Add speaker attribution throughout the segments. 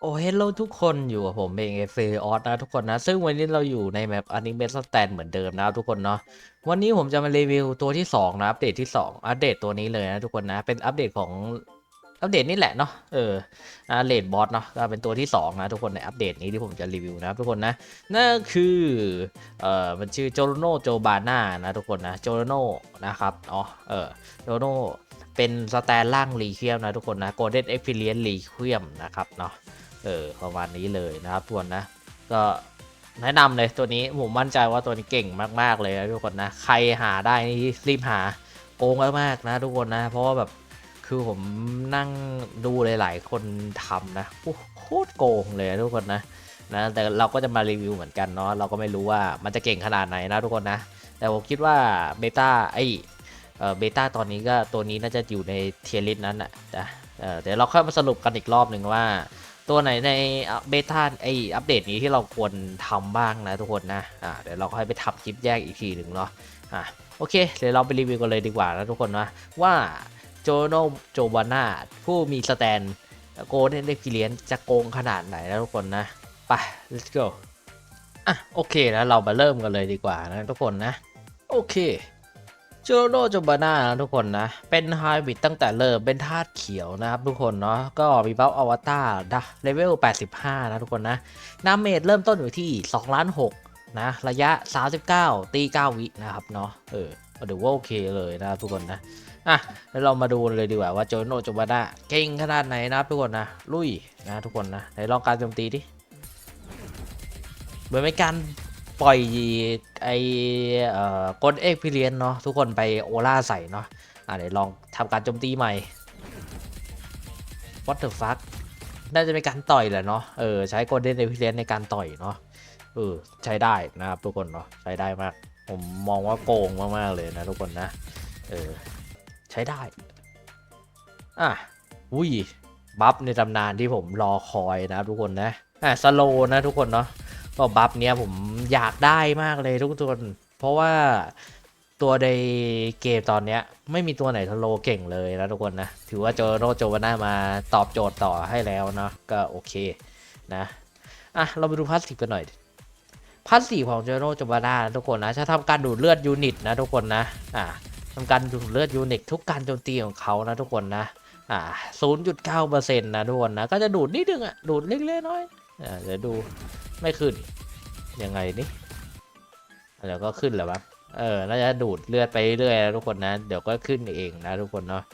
Speaker 1: โอ้เฮลโลทุกคนอยู่กับผมเองเอฟออสนะทุกคนนะ ซึ่งวันนี้เราอยู่ในแมปอนิเม e สแตนเหมือนเดิมนะทุกคนเนาะวันนี้ผมจะมารีวิวตัวที่ 2 นะอัปเดตที่ 2 อัปเดตตัวนี้เลยนะทุกคนนะ เป็นอัปเดตของอัปเดตนี่แหละเนาะเอออาเลดบอสเนาะก็เป็นตัวที่ 2 นะทุกคนในอัปเดตนี้ที่ผมจะรีวิวนะทุกคนนะนั่นคือเอ่อมันชื่อโจโรโนโจบาน่านะทุกคนนะโจโรโนนะครับอ๋อเออโจโรโนเป็นสแตนล่างรีเคียมนะทุกคนนะโกลเด้นเอ็กเพรียนรีเคียมนะครับเนาะ เออประมาณนี้เลยนะครับทุกคนนะ ก็แนะนำเลยตัวนี้ผมมั่นใจว่าตัวนี้เก่งมาก ๆ เลยนะทุกคนนะ ใครหาได้นี่รีบหาโกงมากๆนะ ทุกคนนะ เพราะว่าแบบคือผมนั่งดูหลาย ๆ คนทำนะโอ้โคตรโกงเลยทุกคนนะนะแต่เราก็จะมารีวิวเหมือนกันเนาะเราก็ไม่รู้ว่ามันจะเก่งขนาดไหนนะทุกคนนะ แต่ผมคิดว่าเบต้าไอเออเบต้าตอนนี้ก็ตัวนี้น่าจะอยู่ในเทียริสนั้นนะนะเออเดี๋ยวเราค่อยมาสรุปกันอีกรอบหนึ่งว่า ตัวไหนในเบต้าไออัปเดตนี้ที่เราควรทำบ้างนะทุกคนนะอ่าเดี๋ยวเราค่อยไปทำคลิปแยกอีกทีหนึ่งเนาะอ่าโอเค เดี๋ยวเราไปรีวิวกันเลยดีกว่านะทุกคนนะว่าโจโนโจบาน่าผู้มีสแตนโกลเด้นเด็กเลียนจะโกงขนาดไหนนะทุกคนนะไป let's go อะโอเคนะเรามาเริ่มกันเลยดีกว่านะทุกคนนะ โอเค จโรโจบาน่านะทุกคนนะ เป็นไฮบริดตั้งแต่เริ่มเป็นธาตุเขียวนะครับทุกคนเนาะก็มีบัฟอวตารนะเลเวล 85 นะทุกคนนะนาเมจเริ่มต้นอยู่ที่2ล้าน6นะระยะ 39 ตี 9 วินะครับเนาะเออก็ถือว่าโอเคเลยนะครับทุกคนนะอะแล้วเรามาดูเลยดีกว่าว่าโจโนโจบาน่าเก่งขนาดไหนนะครับทุกคนนะลุยนะทุกคนนะไหนลองการโจมตีดิเหมือนเป็นการ ปล่อยไอเอ่อกดเอ็กพิเรียนเนาะทุกคนไปโอล่าใส่เนาะอะเดี๋ยวลองทำการโจมตีใหม่ What the fuck น่าจะเป็นการต่อยแหละเนาะเออใช้กดเอ็กพิเรียนในการต่อยเนาะเออใช้ได้นะครับทุกคนเนาะใช้ได้มาก ผมมองว่าโกงมากๆเลยนะทุกคนนะเออใช้ได้อะอุ้ยบัฟในตำนานที่ผมรอคอยนะทุกคนนะอะสโลนะทุกคนเนาะ ก็บัฟเนี้ยผมอยากได้มากเลยทุกคนเพราะว่าตัวในเกมตอนเนี้ยไม่มีตัวไหนทโลเก่งเลยนะทุกคนนะ ถือว่าโจโรโจวาน่ามาตอบโจทย์ต่อให้แล้วเนาะก็โอเคนะอะเราไปดูพาสซีฟกันหน่อยพาสซีฟของโจโรโจวาน่าทุกคนนะจะทำการดูดเลือดยูนิตนะทุกคนนะอะทำการดูดเลือดยูนิตทุกการโจมตีของเขานะทุกคนนะอ่า0.9%นะทุกคนนะก็จะดูดนิดนึงอะดูดเล็กๆน้อยอ่าเดี๋ยวดู ไม่ขึ้น ยังไงนี่เดี๋ยวก็ขึ้นแหละวะเออ น่าจะดูดเลือดไปเรื่อยนะทุกคนนะ เดี๋ยวก็ขึ้นเองนะทุกคนเนาะ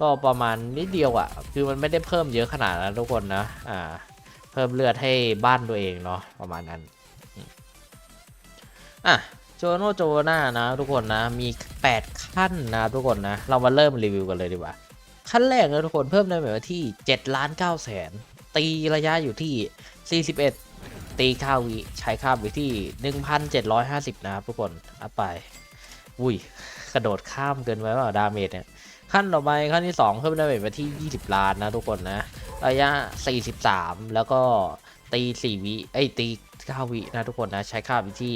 Speaker 1: ก็ประมาณนิดเดียวอะ่ะ คือมันไม่ได้เพิ่มเยอะขนาดนั้นทุกคนนะ อ่า เพิ่มเลือดให้บ้านตัวเองเนาะ ประมาณนั้น อะโจโนโจนานะทุกคนนะ มี 8 ขั้นนะทุกคนนะ เรามาเริ่มรีวิวกันเลยดีกว่า ขั้นแรกนะทุกคนเพิ่มได้แบบที่7ล้าน9แสนตีระยะอยู่ที่ 41 ตีค่าวิใช้ค่าวิที่ 1,750 นะครับทุกคนอัพไป อุ้ย กระโดดข้ามเกินไปเปล่าดาเมจเนี่ย ขั้นต่อไปขั้นที่ 2 เพิ่มดาเมจไปที่ 20 ล้านนะทุกคนนะ ระยะ 43 แล้วก็ตี4วิไอ้ยตี9วินะทุกคนนะ ใช้ค่าวิที่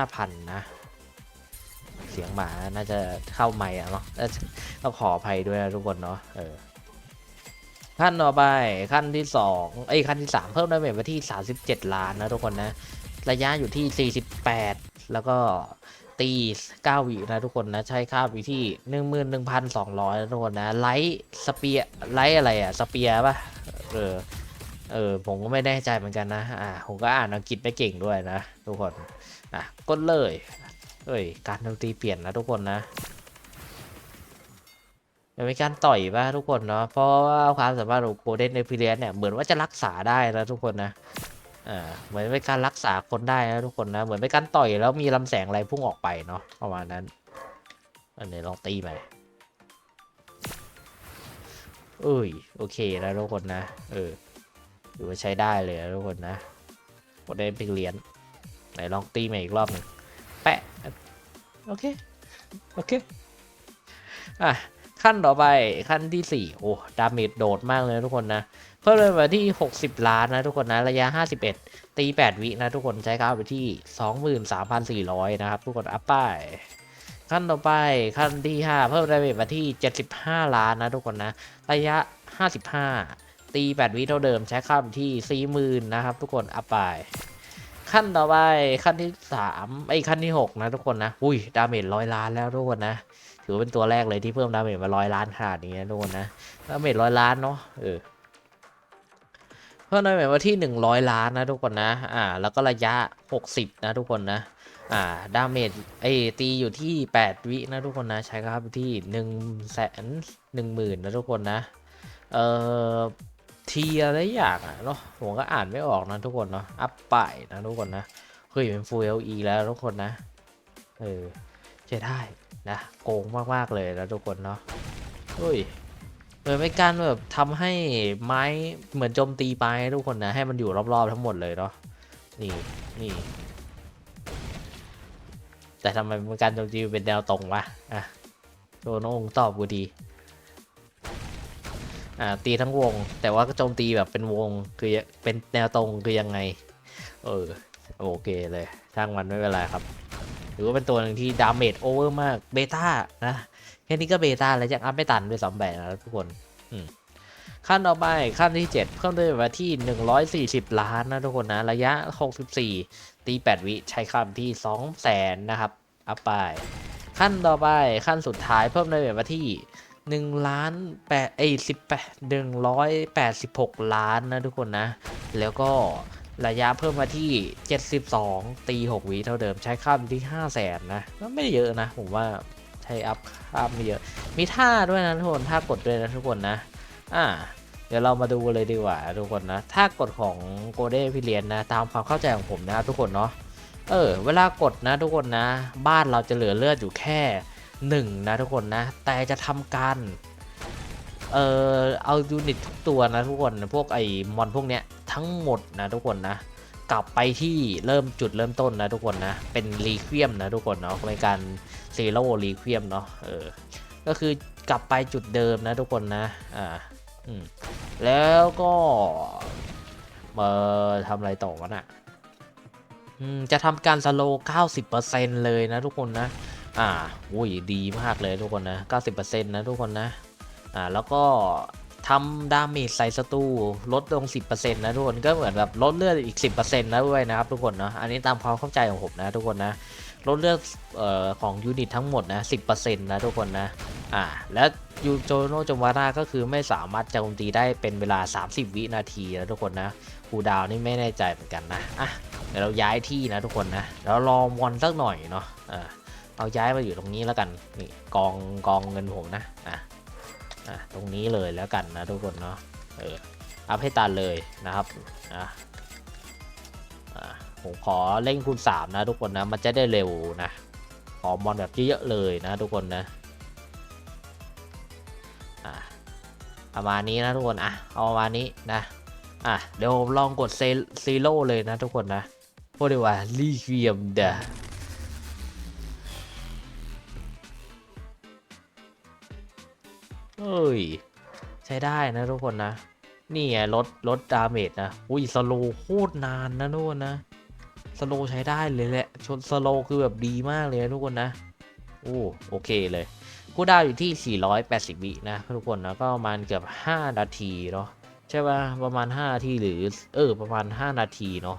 Speaker 1: 5,000 นะ เสียงหมาน่าจะเข้าไม่อะเนาะน่าจะต้องขออภัยด้วยนะทุกคนเนาะเออ ขั้นต่อไปขั้นที่สองไอ้ยขั้นที่สามเพิ่มดาเมจไปที่ 37 ล้านนะทุกคนนะ ระยะอยู่ที่ 48 แล้วก็ตี9วินะทุกคนนะ ใช้ค่าวิที่ 11,200นะทุกคนนะ ไลท์สเปียไลท์อะไรอะสเปียป่ะ เออ เออ ผมก็ไม่แน่ใจเหมือนกันนะ อ่า ผมก็อ่านอังกฤษไม่เก่งด้วยนะ ทุกคน อะกดเลย เอ้ย การดนตรีเปลี่ยนนะทุกคนนะ มันเป็นการต่อยป่ะทุกคนเนาะเพราะว่าความสามารถของโกลเด้นเอพิเลียนเนี่ยเหมือนว่าจะรักษาได้นะทุกคนนะอ่าเหมือนเป็นการรักษาคนได้นะทุกคนนะเหมือนเป็นการต่อยแล้วมีลำแสงอะไรพุ่งออกไปเนาะประมาณนั้นอันนี้ลองตีไปเอ้ยโอเคนะทุกคนนะเออถือว่าใช้ได้เลยนะทุกคนนะโกลเด้นเอพิเลียนไหนลองตีมาอีกรอบหนึ่งแปะโอเคโอเคอะ ขั้นต่อไปขั้นที่ 4 โอ้ ดาเมจโดดมากเลยทุกคนนะ เพิ่มเลยมาที่ 60 ล้านนะทุกคนนะ ระยะ 51 ตี 8 วินะทุกคนใช้ค่าไปที่ 23,400 นะครับ ทุกคนอัพไป ขั้นต่อไปขั้นที่ 5 เพิ่มดาเมจมาที่ 75 ล้านนะทุกคนนะ ระยะ 55 ตีตีแปดวิเท่าเดิมใช้ค่าอยู่ที่สี่หมื่นนะครับ ทุกคนอัพไปขั้นต่อไปขั้นที่สามไอ้ขั้นที่หกนะทุกคนนะ อุ้ยดาเมจร้อยล้านแล้วทุกคนนะ ถือเป็นตัวแรกเลยที่เพิ่มดาเมจมาร้อยล้านขนาดนี้นะทุกคนนะดาเมจร้อยล้านเนาะเออเพิ่มดาเมจมาที่หนึ่งร้อยล้านนะทุกคนนะ อ่า แล้วก็ระยะหกสิบนะทุกคนนะอ่าดาเมจไอ้ตีอยู่ที่แปดวินะทุกคนนะใช้ครับที่หนึ่งแสนหนึ่งหมื่นนะทุกคนนะเอ่อทีอะไรอย่างอะเนาะผมก็อ่านไม่ออกนะทุกคนเนาะอัพไปนะทุกคนนะเฮ้ยเป็น Full LE แล้วทุกคนนะเออใช้ได้ นะโกงมากๆเลยนะทุกคนเนาะเฮ้ยเหมือนเป็นการแบบทำให้ไม้เหมือนโจมตีไปทุกคนนะให้มันอยู่รอบๆทั้งหมดเลยเนาะนี่นี่แต่ทำไมเป็นการโจมตีเป็นแนวตรงวะอะโจโน่ตอบกูดีอ่าตีทั้งวง แต่ว่าก็โจมตีแบบเป็นวงคือเป็นแนวตรงคือยังไง เออโอเคเลยช่างมันไม่เป็นไรครับ หรือว่าเป็นตัวหนึ่งที่ดาเมจโอเวอร์มากเบต้านะแค่นี้ก็เบต้าแล้วยังอัพไม่ตันด้วยสองแบบนะทุกคนขั้นต่อไปขั้นที่ 7 เพิ่มด้วยมาที่ 140 ล้านนะทุกคนนะ ระยะ 64 ตี 8 วิใช้คำที่2แสนนะครับ อัพไป ขั้นต่อไปขั้นสุดท้ายเพิ่มด้วยมาที่1ล้าน8เอ้ย18 186 ล้านนะทุกคนนะ แล้วก็ ระยะเพิ่มมาที่ 72 ตี 6วิเท่าเดิมใช้ค่ามที่ 5 0 0แสนนะก็ไม่เยอะนะ ผมว่าใช้อัพค่าไม่เยอะ มีท่าด้วยนะทุกคนท่ากดด้วยนะทุกคนนะ อ่า เดี๋ยวเรามาดูเลยดีกว่าทุกคนนะท่ากดของโกเด้พี่เลียนนะ ตามความเข้าใจของผมนะทุกคนเนาะเออ เวลากดนะทุกคนนะ บ้านเราจะเหลือเลือดอยู่แค่หนึ่งนะทุกคนนะ แต่จะทำการเออเอายูนิตทุกตัวนะทุกคนพวกไอ้มอนพวกเนี้ย ทั้งหมดนะทุกคนนะ กลับไปที่เริ่มจุดเริ่มต้นนะทุกคนนะ เป็นรีเคียมนะทุกคนเนาะเป็นการซีโร่รีเคียมเนาะเออก็คือกลับไปจุดเดิมนะทุกคนนะอ่าอืมแล้วก็มาทำอะไรต่อวะน่ะอืมจะทำการสโลว์90%เลยนะทุกคนนะ อ่า อุ้ย ดีมากเลยทุกคนนะ 90%นะทุกคนนะ อ่า แล้วก็ ทำดาเมจใส่ศัตรูลดลง 10%นะทุกคนก็เหมือนแบบลดเลือดอีก 10%นะด้วยนะครับทุกคนเนาะอันนี้ตามความเข้าใจของผมนะทุกคนนะลดเลือดออของยูนิตทั้งหมดนะ 10%นะทุกคนนะอ่าแล้วยูโจโนโจวาร่าก็คือไม่สามารถโจมตีได้เป็นเวลา 30 วินาทีนะทุกคนนะคูดาวน์นี่ไม่แน่ใจเหมือนกันนะอะเดี๋ยวเราย้ายที่นะทุกคนนะแล้วรอมอนสักหน่อยเนาะอ่าเอาย้ายมาอยู่ตรงนี้แล้วกันนี่กองกองเงินผมนะอะ อะตรงนี้เลยแล้วกันนะทุกคนเนาะเอออัพให้ตันเลยนะครับอะอะผมขอเร่งคูณ3นะทุกคนนะมันจะได้เร็วนะขอมอนแบบเยอะๆเลยนะทุกคนนะอะประมาณนี้นะทุกคนอะเอาประมาณนี้นะอะเดี๋ยวผมลองกดเซซีโร่เลยนะทุกคนนะพูดได้ว่าลีเวียมเดะ อ้ย ใช้ได้นะทุกคนนะ นี่ไงลดลดดาเมจนะ อุ้ยสโลโคตรนานนะทุกคนนะ สโลใช้ได้เลยแหละ ชนสโลคือแบบดีมากเลยนะทุกคนนะ โอ้โอเคเลยกูดาวอยู่ที่ 480 วินะทุกคนนะก็ประมาณเกือบ 5 นาทีเนาะใช่ป่ะประมาณ 5 นาทีหรือเออประมาณ 5 นาทีเนาะ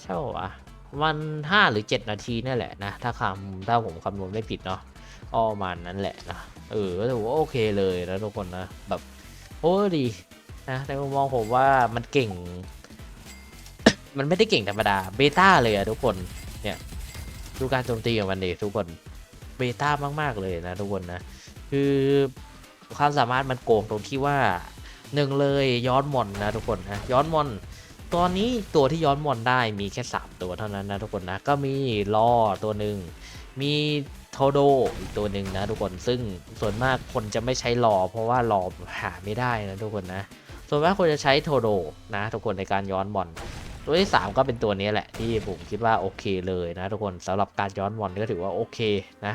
Speaker 1: ใช่ป่ะวะประมาณ5หรือ 7 นาทีนี่แหละนะ ถ้าคำถ้าผมคำนวณไม่ผิดเนาะประมาณนั้นแหละนะ เออก็ถือว่าโอเคเลยนะทุกคนนะแบบโอ้ดีนะในมุมมองผมว่ามันเก่ง มันไม่ได้เก่งธรรมดาเบต้าเลยอะทุกคนเนี่ยดูการโจมตีของมันดิทุกคนเบต้ามาก ๆ เลยนะทุกคนนะคือความสามารถมันโกงตรงที่ว่าหนึ่งเลยย้อนมอนนะทุกคนนะย้อนมอน ตอนนี้ตัวที่ย้อนมอนได้มีแค่ 3 ตัวเท่านั้นนะทุกคนนะก็มีลอตัวหนึ่งมี ทโดอีกตัวหนึ่งนะทุกคนซึ่งส่วนมากคนจะไม่ใช้ลอเพราะว่าลอหาไม่ได้นะทุกคนนะ ส่วนมากคนจะใช้โทโดนะทุกคนในการย้อนมอน ตัวที่ 3 ก็เป็นตัวนี้แหละที่ผมคิดว่าโอเคเลยนะทุกคนสำหรับการย้อนวอนก็ถือว่าโอเคนะ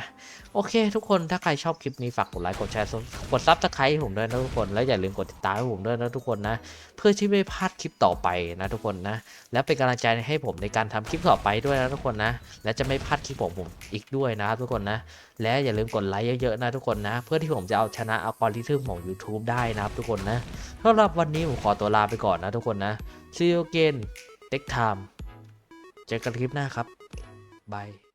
Speaker 1: โอเค ทุกคนถ้าใครชอบคลิปนี้ฝากกดไลค์กดแชร์กดซับสไครต์ให้ผมด้วยนะทุกคนแล้วอย่าลืมกดติดตามให้ผมด้วยนะทุกคนนะเพื่อที่ไม่พลาดคลิปต่อไปนะทุกคนนะแล้วเป็นกำลังใจให้ผมในการทำคลิปต่อไปด้วยนะทุกคนนะและจะไม่พลาดคลิปของผมอีกด้วยนะครับทุกคนนะ และอย่าลืมกดไลค์เยอะๆนะทุกคนนะ เพื่อที่ผมจะเอาชนะอัลกอริทึมของ YouTube ได้นะครับทุกคนนะสำหรับวันนี้ผมขอตัวลาไปก่อนนะทุกคนนะ See you again next time เจอกันคลิปหน้าครับบาย